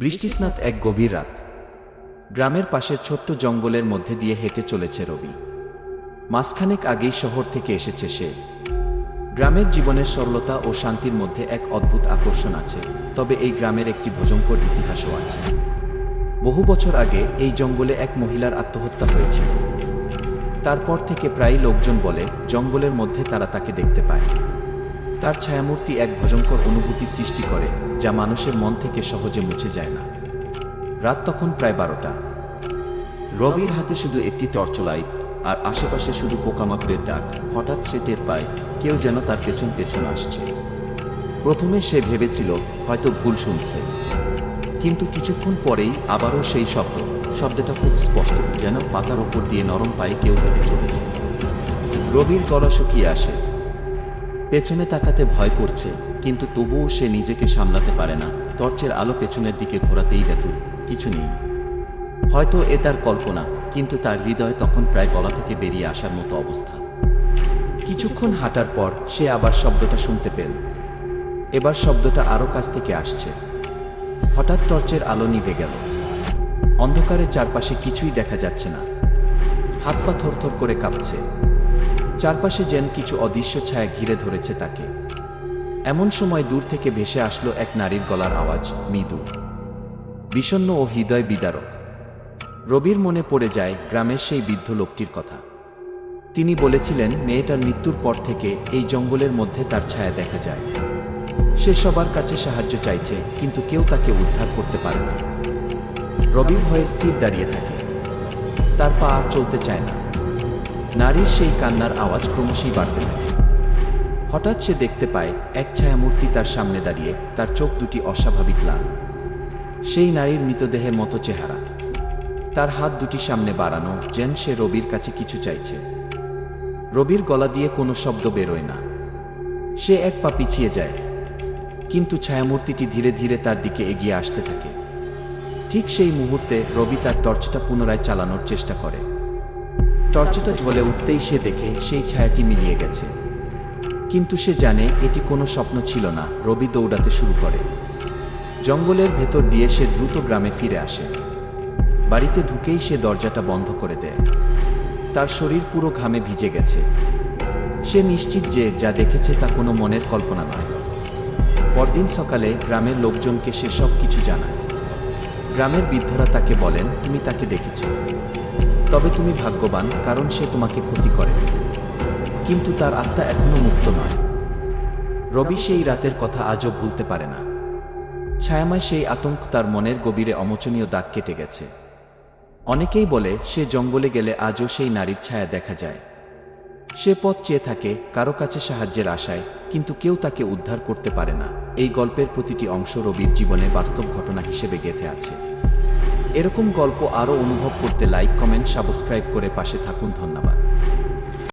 বৃষ্টিস্নাত এক গভীর রাত। গ্রামের পাশের ছোট্ট জঙ্গলের মধ্যে দিয়ে হেঁটে চলেছে রবি। মাসখানেক আগেই শহর থেকে এসেছে সে। গ্রামের জীবনের সরলতা ও শান্তির মধ্যে এক অদ্ভুত আকর্ষণ আছে, তবে এই গ্রামের একটি ভয়ঙ্কর ইতিহাসও আছে। বহু বছর আগে এই জঙ্গলে এক মহিলার আত্মহত্যা হয়েছিল। তারপর থেকে প্রায় লোকজন বলে, জঙ্গলের মধ্যে তারা তাকে দেখতে পায়। তার ছায়ামূর্তি এক ভয়ঙ্কর অনুভূতি সৃষ্টি করে, যা মানুষের মন থেকে সহজে মুছে যায় না। রাত তখন প্রায় বারোটা। রবির হাতে শুধু একটি টর্চ লাইট আর আশেপাশে শুধু পোকামাকড়ের ডাক। হঠাৎ সে টের পায়, কেউ যেন তার পেছন পেছন আসছে। প্রথমে সে ভেবেছিল, হয়তো ভুল শুনছে। কিন্তু কিছুক্ষণ পরেই আবারও সেই শব্দ, শব্দটা খুব স্পষ্ট, যেন পাতার ওপর দিয়ে নরম পায়ে কেউ হেঁটে চলেছে। রবির গলা শুকিয়ে আসে পেছনে তাকাতে ভয় করছে, কিন্তু তবুও সে নিজেকে সামলাতে পারে না। টর্চের আলো পেছনের দিকে ঘোরাতেই দেখল কিছু নেই। হয়তো এ তার কল্পনা, কিন্তু তার হৃদয় তখন প্রায় গলা থেকে বেরিয়ে আসার মতো অবস্থা। কিছুক্ষণ হাঁটার পর সে আবার শব্দটা শুনতে পেল। এবার শব্দটা আরও কাছ থেকে আসছে। হঠাৎ টর্চের আলো নিভে গেল। অন্ধকারের চারপাশে কিছুই দেখা যাচ্ছে না। হাত পা থরথর করে কাঁপছে। চারপাশে যেন কিছু অদৃশ্য ছায়া ঘিরে ধরেছে তাকে। এমন সময় দূর থেকে ভেসে আসলো এক নারীর গলার আওয়াজ, মৃদু। বিষণ্ণ ও হৃদয় বিদারক। রবির মনে পড়ে যায় গ্রামের সেই বৃদ্ধ লোকটির কথা। তিনি বলেছিলেন, মেয়েটার মৃত্যুর পর থেকে এই জঙ্গলের মধ্যে তার ছায়া দেখা যায়। সে সবার কাছে সাহায্য চাইছে, কিন্তু কেউ তাকে উদ্ধার করতে পারে না। রবির ভয়ে স্থির দাঁড়িয়ে থাকে। তার পা আর চলতে চায় না। নারীর সেই কান্নার আওয়াজ ক্রমশই বাড়তে থাকে। হঠাৎ সে দেখতে পায়, এক ছায়ামূর্তি তার সামনে দাঁড়িয়ে, তার চোখ দুটি অস্বাভাবিক লাল। সেই নারীর মৃতদেহের মতো চেহারা। তার হাত দুটি সামনে বাড়ানো, যেন সে রবির কাছে কিছু চাইছে। রবির গলা দিয়ে কোনো শব্দ বেরোয় না। সে এক পা পিছিয়ে যায়, কিন্তু ছায়ামূর্তিটি ধীরে ধীরে তার দিকে এগিয়ে আসতে থাকে। ঠিক সেই মুহূর্তে রবি তার টর্চটা পুনরায় চালানোর চেষ্টা করে। টর্চটা জ্বলে উঠতেই সে দেখে সেই ছায়াটি মিলিয়ে গেছে। কিন্তু সে জানে এটি কোনো স্বপ্ন ছিল না, রবি দৌড়াতে শুরু করে। জঙ্গলের ভেতর দিয়ে সে দ্রুত গ্রামে ফিরে আসে। বাড়িতে ঢুকেই সে দরজাটা বন্ধ করে দেয়। তার শরীর পুরো ঘামে ভিজে গেছে। সে নিশ্চিত যে যা দেখেছে তা কোনো মনের কল্পনা নয়। পরদিন সকালে গ্রামের লোকজনকে সে সব কিছু জানায়। গ্রামের বৃদ্ধরা তাকে বলেন, তুমি তাকে দেখেছ। তবে তুমি ভাগ্যবান, কারণ সে তোমাকে ক্ষতি করে। কিন্তু তার আত্মা এখনও মুক্ত নয়। রবি সেই রাতের কথা আজও ভুলতে পারে না। ছায়াময় সেই আতঙ্ক তার মনের গভীরে অমোচনীয় দাগ কেটে গেছে। অনেকেই বলে, সে জঙ্গলে গেলে আজও সেই নারীর ছায়া দেখা যায়। সে পথ চেয়ে থাকে, কারও কাছে সাহায্যের আশায়, কিন্তু কেউ তাকে উদ্ধার করতে পারে না। এই গল্পের প্রতিটি অংশ রবির জীবনে বাস্তব ঘটনা হিসেবে গেঁথে আছে। এরকম গল্প আরও অনুভব করতে লাইক কমেন্ট সাবস্ক্রাইব করে পাশে থাকুন ধন্যবাদ।